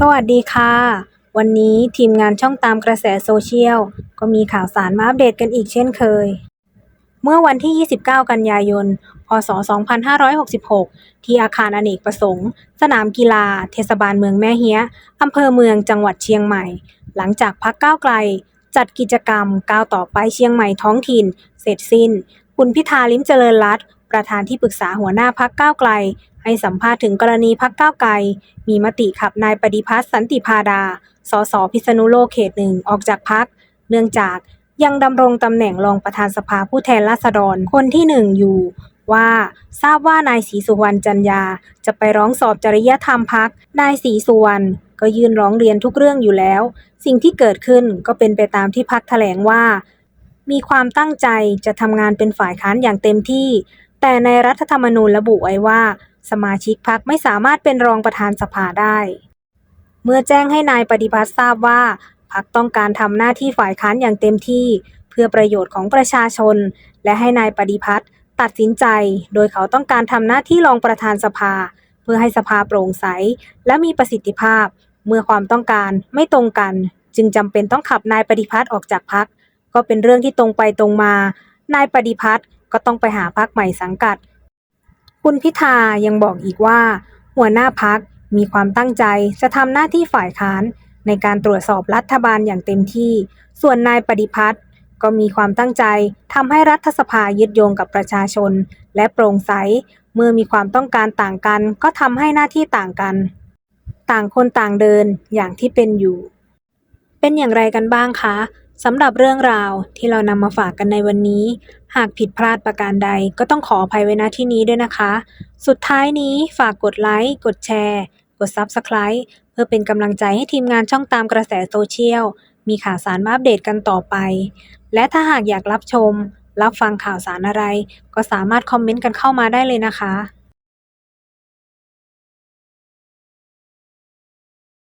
สวัสดีค่ะ วันนี้ทีมงานช่องตามกระแสโซเชียล ก็มีข่าวสารมาอัปเดตกันอีกเช่นเคย เมื่อวันที่ 29 กันยายน พศ 2566 ที่อาคารอเนกประสงค์ สนามกีฬา เทศบาลเมืองแม่เฮียอำเภอเมืองจังหวัดเชียงใหม่ หลังจากพักก้าวไกล จัดกิจกรรมก้าวต่อไปเชียงใหม่ท้องถิ่น เสร็จสิ้น คุณพิธาลิ้มเจริญรัตนประธานที่ปรึกษาหัวหน้าพักก้าวไกล ให้สัมภาษณ์ถึงกรณีพักก้าวไกล มีมติขับนายปฏิพัฒน์สันติพาดา สสพิษณุโลกเขตหนึ่งออกจากพัก เนื่องจากยังดำรงตำแหน่งรองประธานสภาผู้แทนราษฎรคนที่หนึ่งอยู่ว่าทราบว่านายศรีสุวรรณจันยา จะไปร้องสอบจริยธรรมพักนายศรีสุวรรณก็ยื่นร้องเรียนทุกเรื่องอยู่แล้ว สิ่งที่เกิดขึ้นก็เป็นไปตามที่พักแถลงว่า มีความตั้งใจจะทำงานเป็นฝ่ายค้านอย่างเต็มที่ แต่ในรัฐธรรมนูญระบุไว้ว่า สมาชิกพักไม่สามารถเป็นรองประธานสภาได้ เมื่อแจ้งให้นายปฏิพัฒน์ทราบว่าพักต้องการทำหน้าที่ฝ่ายค้านอย่างเต็มที่ เพื่อประโยชน์ของประชาชน และให้นายปฏิพัฒน์ตัดสินใจ โดยเขาต้องการทำหน้าที่รองประธานสภา เพื่อให้สภาโปร่งใส และมีประสิทธิภาพ เมื่อความต้องการไม่ตรงกัน จึงจำเป็นต้องขับนายปฏิพัฒน์ออกจากพักก็เป็นเรื่องที่ตรงไปตรงมา นายปฏิพัฒน์ก็ต้องไปหาพักใหม่สังกัด คุณพิธายังบอกอีกว่า หัวหน้าพักมีความตั้งใจจะทำหน้าที่ฝ่ายค้านในการตรวจสอบรัฐบาลอย่างเต็มที่ ส่วนนายปฏิพัฒน์ก็มีความตั้งใจทำให้รัฐสภายึดโยงกับประชาชน และโปร่งใส เมื่อมีความต้องการต่างกันก็ทำให้หน้าที่ต่างกัน ต่างคนต่างเดินอย่างที่เป็นอยู่ เป็นอย่างไรกันบ้างคะ สำหรับเรื่องราวที่เรานำมาฝากกันในวันนี้ หากผิดพลาดประการใดก็ต้องขออภัยไว้ณที่นี้ด้วยนะคะ สุดท้ายนี้ฝากกดไลค์ กดแชร์ กด Subscribe เพื่อเป็นกำลังใจให้ทีมงานช่องตามกระแสโซเชียล มีข่าวสารมาอัปเดตกันต่อไป และถ้าหากอยากรับชม รับฟังข่าวสารอะไร ก็สามารถคอมเมนต์กันเข้ามาได้เลยนะคะ